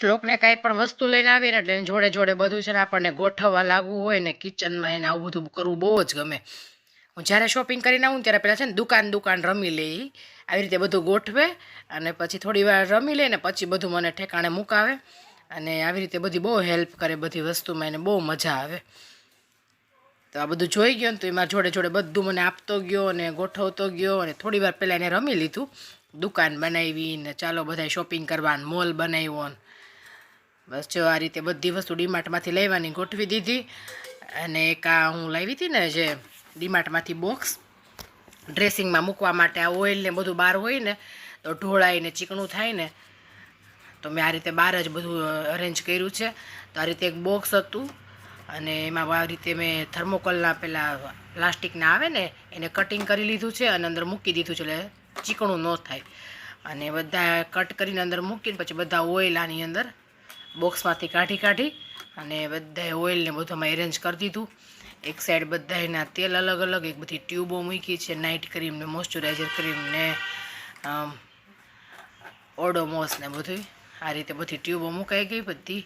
શ્લોકને કાંઈ પણ વસ્તુ લઈને આવીએ ને એટલે જોડે જોડે બધું છે ને આપણને ગોઠવવા લાગવું હોય ને કિચનમાં એને આવું બધું કરવું બહુ જ ગમે. હું જ્યારે શોપિંગ કરીને આવું ત્યારે પહેલાં છે ને દુકાન દુકાન રમી લે આવી રીતે બધું ગોઠવે અને પછી થોડી વાર રમી લે ને પછી બધું મને ઠેકાણે મુકાવે અને આવી રીતે બધી બહુ હેલ્પ કરે બધી વસ્તુમાં એને બહુ મજા આવે. તો આ બધું જોઈ ગયો ને તો એમાં જોડે જોડે બધું મને આપતો ગયો અને ગોઠવતો ગયો અને થોડી વાર પહેલાં એને રમી લીધું. દુકાન બનાવી ને ચાલો બધા શોપિંગ કરવા મોલ બનાવ્યો ને બસ જો આ રીતે બધી વસ્તુ ડીમાર્ટમાંથી લેવાની ગોઠવી દીધી. અને એક આ હું લાવી હતી ને જે ડીમાર્ટમાંથી બોક્સ, ડ્રેસિંગમાં મૂકવા માટે આ ઓઇલ ને બધું બહાર હોય ને, તો ઢોળાઈને ચીકણું થાય ને, તો મેં આ રીતે બહાર જ બધું અરેન્જ કર્યું છે. તો આ રીતે એક બોક્સ હતું અને એમાં આ રીતે મેં થર્મોકોલના પેલા પ્લાસ્ટિકના આવે ને, એને કટિંગ કરી લીધું છે અને અંદર મૂકી દીધું છે એટલે ચીકણું ન થાય. અને બધા કટ કરીને અંદર મૂકીને પછી બધા ઓઇલ આની અંદર બોક્સમાંથી કાઢી કાઢી અને બધાએ ઓઇલને બધું એરેન્જ કરી દીધું. એક સાઈડ બધા એના તેલ અલગ અલગ, એક બધી ટ્યુબો મૂકી છે નાઇટ ક્રીમ ને મોઇસ્ચરાઇઝર ક્રીમ ને ઓડોમોસ ને બધું આ રીતે બધી ટ્યુબો મુકાઈ ગઈ બધી.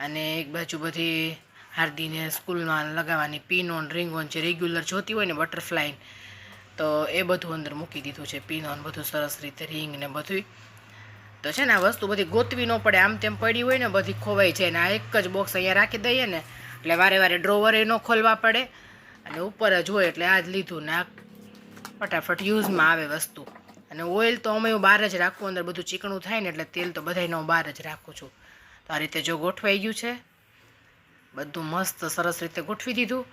અને એક બાજુ બધી હાર્દીને સ્કૂલમાં લગાવવાની પીનોન રિંગોન જે રેગ્યુલર જોતી હોય ને બટરફ્લાય તો એ બધું અંદર મૂકી દીધું છે. પીનોન બધું સરસ રીતે રિંગ ને બધું તો છે ને આ વસ્તુ બધી ગોતવી ન પડે. આમ તેમ પડી હોય ને બધી ખોવાઈ છે ને આ એક જ બોક્સ અહીંયા રાખી દઈએ ને, એટલે વારે વારે ડ્રોવરે ન ખોલવા પડે. અને ઉપર જ હોય એટલે આ જ લીધું ને ફટાફટ યુઝમાં આવે વસ્તુ. અને ઓઇલ તો અમે હું બહાર જ રાખું અંદર બધું ચીકણું થાય ને એટલે તેલ તો બધાને હું બહાર જ રાખું છું. તો આ રીતે જો ગોઠવાઈ ગયું છે. બધું મસ્ત સરસ રીતે ગોઠવી દીધું.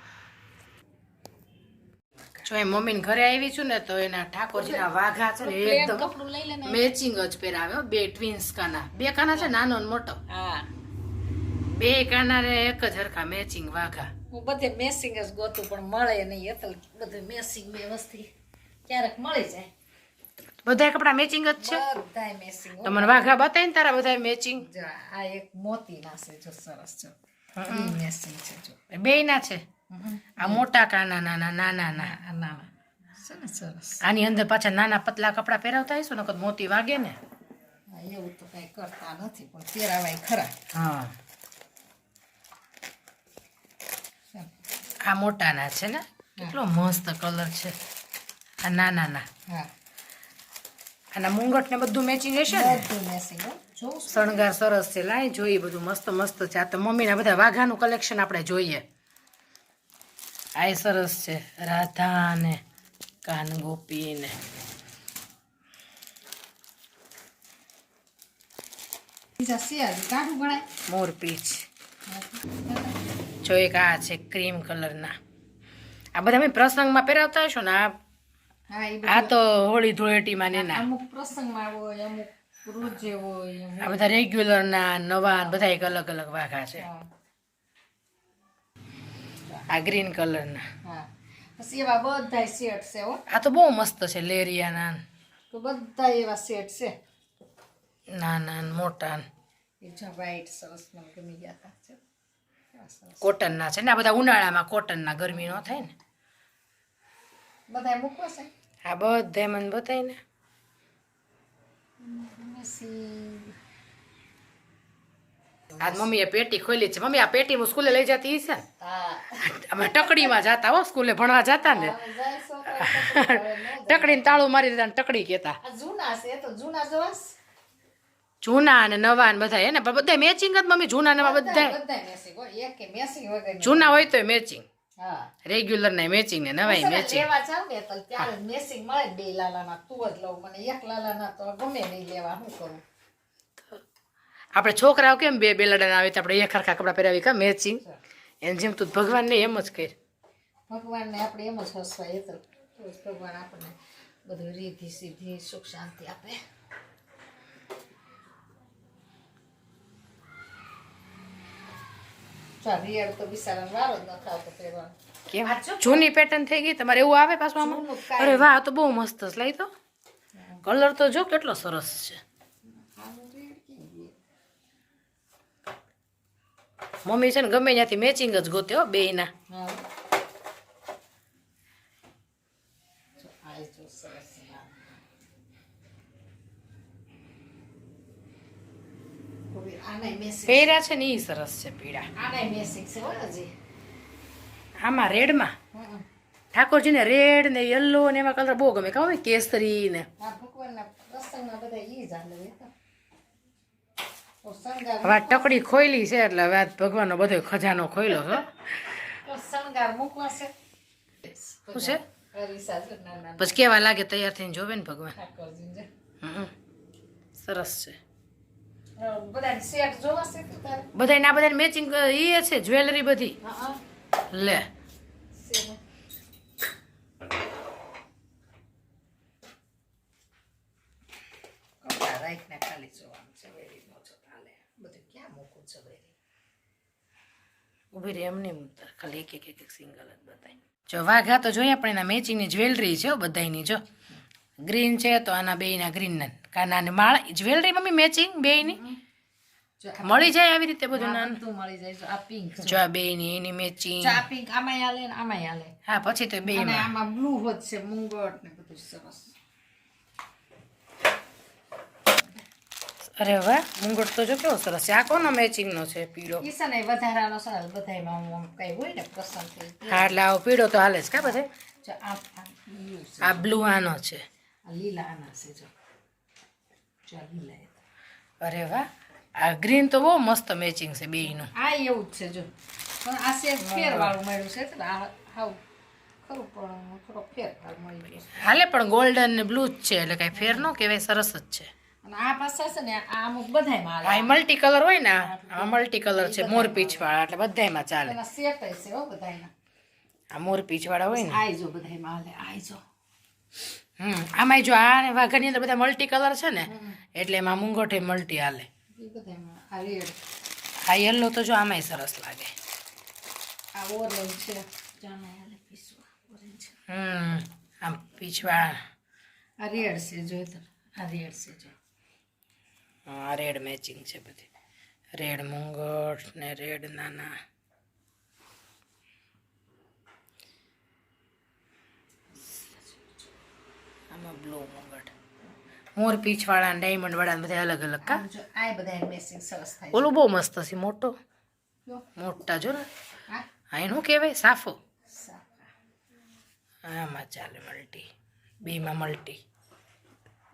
જો એ મમ્મીને ઘરે આવી છું ને તો એના ઠાકોરજીના વાઘા છે ને એકદમ કપડું લઈ લે મેચિંગ જ પહેરાવે બે ટ્વિન્સ કાના. બે કાના છે નાનો ને મોટો. હા. બે કાના ને એક જ હરખા મેચિંગ વાઘા. હું બધે મેસિંગ જ ગોતું પણ મળે નહીં. એટલે બધું મેસિંગ બે વસ્તી ક્યારેક મળી જાય. બધા કપડા મેચિંગ જ છે? બધા મેચિંગ તમને વાઘા બતાય ને તારા બધા મેચિંગ આ એક મોતી ના છે જો સરસ જો. ઈ મેસિંગ છે જો. બે ના છે? આ મોટા કાના નાના નાના ના નાના. છે ને સરસ આની અંદર પાછા નાના પતલા કપડા પહેરાવતા હશું ને મોતી વાગે ને. એવું તો કઈ કરતા નથી પણ પહેરાવાય ખરા. હા. આ મોટાના છે ને? કેટલો મસ્ત કલર છે. આ નાના ના હા. આના મુંગટ ને બધું મેચિંગ હશે ને? બધું છું. શણગાર સરસ છે લાય જોઈએ બધું મસ્ત મસ્ત છે. આ તો મમ્મીના બધા વાઘાનું કલેક્શન આપણે જોઈએ. આ સરસ છે. રાધા અને કાનગોપીને જો એક આ છે ક્રીમ કલરના. આ બધા અમે પ્રસંગમાં પહેરાવતા હશો ને આ આ તો હોળી ધૂળેટીમાં ને ના. અમુક પ્રસંગમાં હોય અમુક રોજે હોય આ બધા રેગ્યુલરના નવા બધા એક અલગ અલગ વાઘા છે. આ ગ્રીન કલરના હા. પછી એવા બધા સેટ છે હો. આ તો બહુ મસ્ત છે લેરિયાના તો બધા એવા સેટ છે. નાના ને મોટા ને. એ જો વ્હાઈટ સરસ મને ગમી ગયા હતા છે કોટનના છે ને આ બધા ઉનાળામાં કોટનના ગરમી ન થાય ને. બધા મૂકવા છે? હા બધા મને બતાવી ને. આજ મમ્મીએ પેટી ખોલી છે. મમ્મી આ પેટી હું સ્કૂલે લઈ જતી છે ને? અમે ટકડીમાં જતા હો સ્કૂલે ભણવા જતા ને. ટકડીને તાળું મારી દેતા ટકડી કહેતા. જૂના અને નવા ને બધા એને બધા મેચિંગ જ મમ્મી? જૂના નવા બધા જૂના હોય તો મેચિંગ રેગ્યુલર ને મેચિંગ ને નવાય મેચિંગ લેવા જાવ ને ત્યારે મેચિંગ મળે બે લાલાના. તું જ લઉં. મને એક લાલાના તો ગમે નહીં લેવા. શું કરું? આપણે છોકરાઓ કેમ બે બેલડા આવે તો આપણે એક હરખા કપડાં પહેરાવી કા? મેચિંગ? એને જેમ તું ભગવાનને એમ જ કર. ભગવાનને આપણે એમ જ હસવા. એ તો ભગવાન આપણને બધું રીધિ સીધી સુખ શાંતિ આપે. જૂની પેટર્ન થઈ ગઈ? તમારે એવું આવે પાછું અરે વાહ તો બહુ મસ્ત લઈ તો. કલર તો જો કેટલો સરસ છે. મમ્મી છે ને ગમે ત્યાંથી મેચિંગ જ ગોતે હો આનાય મેસિંગ પહેર્યા છે ને એ સરસ છે પીળા. આમાં રેડમાં? ઠાકોરજી ઠાકોરજીને રેડ ને યલો ને એવા કલર બહુ ગમે. કહો કેસરી ને, ભગવાનના પ્રસંગમાં બધા એ જ હાલે એ તો. તો શણગાર હવે ટકડી ખોયલી છે એટલે હવે ભગવાનનો બધો ખજાનો ખોયલો છો. શણગાર મૂકવા છે. શું છે? પછી કેવા લાગે તૈયાર થઈને જોવે ને ભગવાન? સરસ છે. બધા ના બધા મેચિંગ એ છે જ્વેલરી બધી. લે સેટ. કપડાં રાખીને ખાલી જોવાનું છે વેરી નો જો બધું ક્યાં મૂકું છે વેરી ઊભી રહી એમને ખાલી એક એક એક સિંગલ જ બતાવી જો વાઘા તો જોઈએ પણ એના મેચિંગની જ્વેલરી છે બધાની જો. ગ્રીન છે તો આના બેયના ગ્રીન કાના ને માળા જ્વેલરી મમ્મી મેચિંગ બેયની? જો મળી જાય આવી રીતે બધું નાનું? મળી જાય. જો આ પિંક જો આ બેયની એની મેચિંગ આ પિંક આમાં હાલે ને આમાંય હાલે. હા પછી તો બે આમાં બ્લુ હોત છે મુંગટ ને બધું સરસ. અરે વાહ મુંગટ તો જો કેવો સરસ છે. આ કોનો મેચિંગનો છે પીળો? ઈ છે વધારાનો સરસ બધાયમાં આમ કઈ હોય ને પ્રસંગ થઈ હા એટલે આવો પીળો તો હાલે છે કા બધે? જો આ આ બ્લુ આનો છે. આ લીલા આના છે જો. જો લીલા અરે વાહ આ ગ્રીન તો બહુ મસ્ત મેચિંગ છે બેયનું. આ એવું જ છે જો. પણ આ છે ફેર વાળું મળ્યું છે એટલે આ હાવ ખરું પણ થોડો ફેર હાલે પણ ગોલ્ડન ને બ્લુ જ છે એટલે કઈ ફેર ન કહેવાય સરસ જ છે. અને આ પાછા છે ને આ અમુક બધાયમાં આ મલ્ટી કલર હોય ને આ મલ્ટી કલર છે મોર વાળા એટલે બધાયમાં ચાલે. સેટ છે હો બધાયના. આ મોર વાળા હોય ને. આઈ જો બધાયમાં હાલે આઈ જો. હમ આમાંય જો આ વાઘાની અંદર બધા મલ્ટી કલર છે ને એટલે એમાં મુંગોઠે મલ્ટી હાલે. બધાયમાં આ યલો તો જો આમાંય સરસ લાગે. આ ઓરેન્જ છે હમ આમ પીછવાળા. આ રેડ છે જોઈ તો. આ રેડ છે જો. આ રેડ મેચિંગ છે બધી. રેડ મુંગટ ને રેડ નાના. આમાં બ્લુ મુંગટ મોર પીચ વાળા ડાયમંડ વાળા બધા અલગ અલગ કા? આ બધા મેસિંગ સરસ થાય ઓલું બહુ મસ્ત છે મોટો. મોટા જો ને. હા. એનું કહેવાય? સાફો. સાફા. આમાં ચાલે મલ્ટી બેમાં મલ્ટી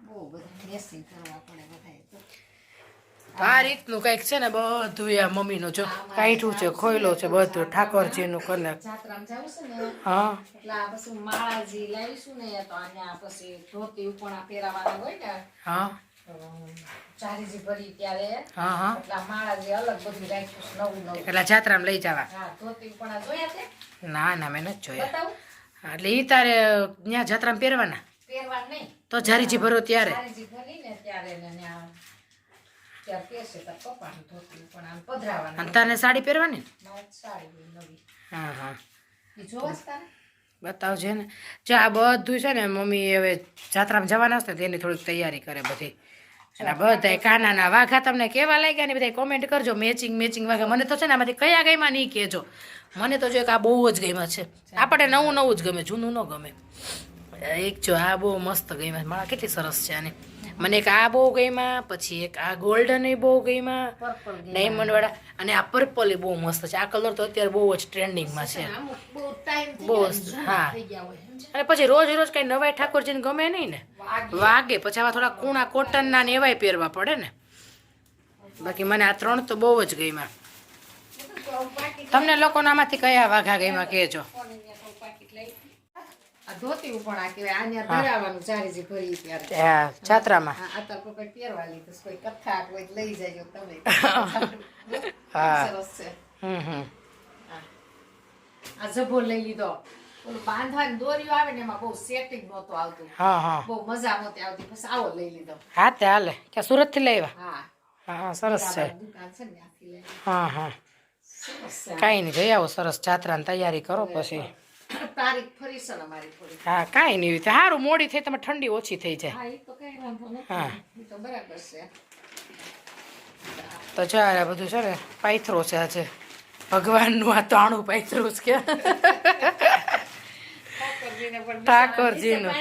બહુ બધા મેસિંગ કરવા પડે તો. આ રીતનું કંઈક છે ને બધું આ મમ્મીનું જો કાઢ્યું છે ખોયલો છે બધું ઠાકોરજીનું જવું હા. એટલે આ પછી માળાજી લાવીશું ને અહીંયા પછી ધોતી ઉપણા પહેરાવાના હોય ને હા. ચારીજી ભરી ત્યારે હા હા. એટલે માળાજી અલગ બધું રાખ્યું નવું નવું. એટલે જાત્રામાં લઈ જવા. ધોતી ઉપણા જોયા ના ના મેં નથી જોયા. એટલે એ તારે ત્યાં જાત્રામાં પહેરવાના? તો જારીજી ભરો ત્યારે. અને તને સાડી પહેરવાની? હા હા. બતાવજે ને. જો આ બધું છે ને મમ્મી હવે જાત્રામાં જવાના હશે ને તેની થોડીક તૈયારી કરે બધી. અને બધા કાનાના વાઘા તમને કેવા લાગ્યા ને બધા કોમેન્ટ કરજો. મેચિંગ મેચિંગ વાઘા. મને તો છે ને આમાંથી કયા ગયમાં નહીં કહેજો. મને તો જો એક આ બહુ જ ગમ્યા છે. આપણે નવું નવું જ ગમે જૂનું ન ગમે. એક જો આ બહુ મસ્ત ગઈમાં મારા કેટલી સરસ છે આની. મને એક આ બહુ ગમ્યા પછી એક આ ગોલ્ડન એ બહુ ગઈમાં ડાયમંડ વાળા. અને આ પર્પલ એ બહુ મસ્ત છે. આ કલર તો અત્યારે બહુ જ ટ્રેન્ડિંગમાં છે. બહુ હા. અને પછી રોજ રોજ કઈ નવાય ઠાકોરજીને ગમે નહીં ને? વાગે. પછી આવા થોડા કૂણા કોટનના ને એવાય પહેરવા પડે ને? બાકી મને આ ત્રણ તો બહુ જ પાકીટ તમને લોકોના આમાંથી કયા વાઘા ગઈમાં કહેજો કોને ત્યાં કોઈ પાકીટ લઈ. આ પણ આ કહેવાય આને ધરાવવાનું ચારીજી ભરી ત્યારે. હા આ તાર કોઈ પહેરવા લીધું. કોઈ કથા કોઈ લઈ જાય તમે. હા. સરસ છે. હમ હમ. આ જભો લઈ લીધો. ઓલું બાંધવાની દોરીઓ આવે ને એમાં બહુ સેટિંગ નહોતું આવતું. હા હા. બહુ મજા નહોતી આવતી પછી આવો લઈ લીધો. હા તે હાલે. ક્યાં સુરતથી લઈ આવ્યા? હા. હા સરસ છે. દુકાન છે ને ત્યાંથી લઈ હા હા. કાંઈ નહીં જઈ આવો સરસ જાત્રાની તૈયારી કરો પછી. તારીખ ફરી છે અમારી થોડી. હા કાંઈ નહીં સારું મોડી થઈ તમે ઠંડી ઓછી થઈ જાય. હા એ તો કઈ વાંધો હા. નથી એ તો બરાબર છે. તો જો આ બધું છે ને પાયથરો છે આજે. ભગવાનનું આ તાણું પાયથરું છે. કે ઠાકોરજીનું.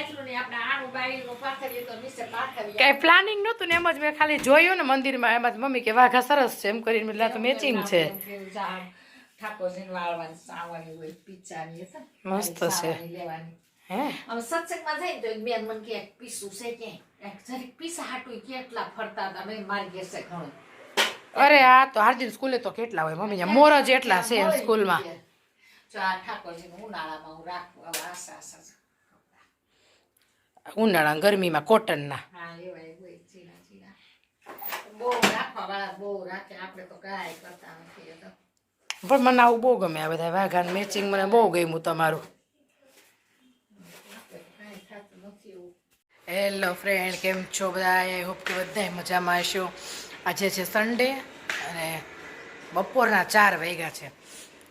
કઈ પ્લાનિંગ નહોતું ને એમ જ મેં ખાલી જોયું ને મંદિરમાં. એમાં જ મમ્મી કે વાઘા સરસ છે એમ કરીને એટલે મેચિંગ છે. ઠાકોરજીને વાળવાની સાવવાની હોય પીચાની મસ્ત છે. લેવાની. હે આમ સત્સંગમાં જાય ને તો એક બેન મને કહે, પીસું છે કે એક જરીક પીસા હાટું કેટલા ફરતા હતા મેં મારી ઘણું. અરે આ તો હાર્દિક સ્કૂલે તો કેટલા હોય મમ્મી મોર જ એટલા છે સ્કૂલમાં જો આ ઠાકોરજીને ઉનાળામાં હું રાખું આશા આશા ઉનાળા ગરમીમાં કોટનના. બહુ રાખવા વાળા બહુ રાખે આપણે તો કાંઈ કરતા નથી. પણ મને આવું બહુ ગમે આ બધા વાઘાન મેચિંગ મને બહુ ગમ્યું તમારું. હેલો ફ્રેન્ડ કેમ છો બધા? આઈ હોપ કે બધા મજામાં હશો. આજે છે સન્ડે અને બપોરના ચાર વાગ્યા છે.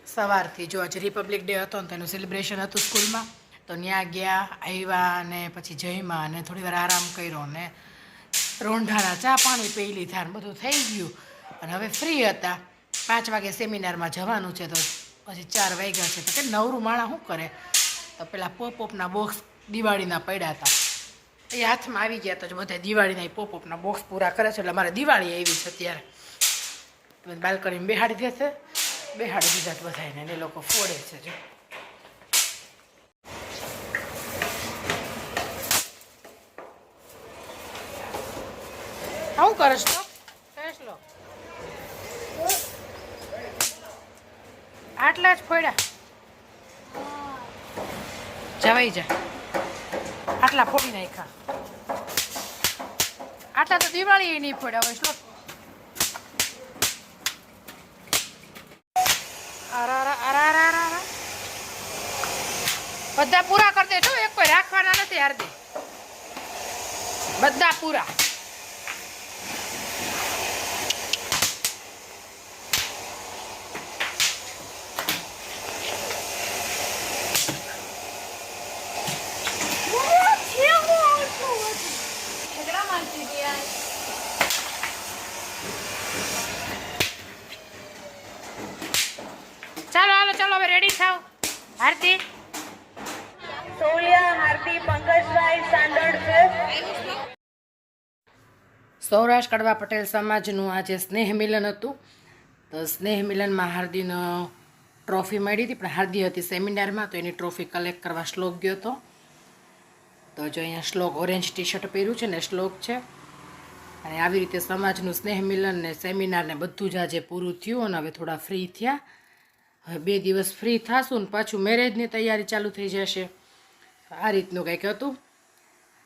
સવારથી જો આજે રિપબ્લિક ડે હતો ને તેનું સેલિબ્રેશન હતું સ્કૂલમાં. તો ત્યાં ગયા આવ્યા અને પછી જમ્યા અને થોડી વાર આરામ કર્યો ને રોંઢાના ચા પાણી પી લીધા બધું થઈ ગયું. અને હવે ફ્રી હતા. પાંચ વાગે સેમિનારમાં જવાનું છે તો પછી ચાર વાગ્યા છે તો કે નવરું માણા શું કરે? તો પેલા પોપ પોપના બોક્સ દિવાળીના પડ્યા હતા. એ હાથમાં આવી ગયા તો બધા દિવાળીના પોપ પોપના બોક્સ પૂરા કરે છે એટલે મારે દિવાળી આવી છે અત્યારે. તો બાલ્કનીમાં બેહાડી દેશે. બેહાડી દીધા બધાને એ લોકો ફોડે છે જો. શું કરે તો કહેશ લો આટલા જ ફોડ્યા. જવાઈ જા. આટલા ફોડી નાખ્યા. આટલા તો દિવાળી નહીં ફોડ્યા હોય શ્લોક. બધા પૂરા કરી દેજો, એક કોઈ રાખવાના નથી, હાર્દિક. બધા પૂરા ઠેકડા મારતી હતી યાર. ચાલો હાલો ચાલો હવે રેડી થાવ? હાર્દિક સોલિયા હાર્દી પંકજભાઈ સ્ટાન્ડર્ડ સૌરાષ્ટ્ર કડવા પટેલ સમાજનું આજે સ્નેહ મિલન હતું. તો સ્નેહ મિલનમાં હાર્દીનો ટ્રોફી મળી હતી પણ હાર્દી હતી સેમિનારમાં તો એની ટ્રોફી કલેક્ટ કરવા શ્લોક ગયો હતો. તો જો અહીંયા શ્લોક ઓરેન્જ ટી શર્ટ પહેર્યું છે ને શ્લોક છે. અને આવી રીતે સમાજનું સ્નેહ મિલન ને સેમિનાર ને બધું જ આજે પૂરું થયું અને હવે થોડા ફ્રી થયા. બે દિવસ ફ્રી થશું ને પાછું મેરેજની તૈયારી ચાલુ થઈ જશે. આ રીતનું કંઈક હતું.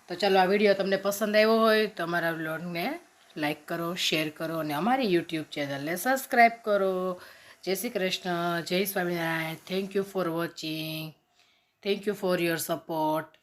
તો ચાલો આ વીડિયો તમને પસંદ આવ્યો હોય તો અમારા બ્લોગને લાઈક કરો શેર કરો અને અમારી યુટ્યુબ ચેનલને સબસ્ક્રાઈબ કરો. જય શ્રી કૃષ્ણ, જય Swaminarayan. Thank you for watching thank you for your support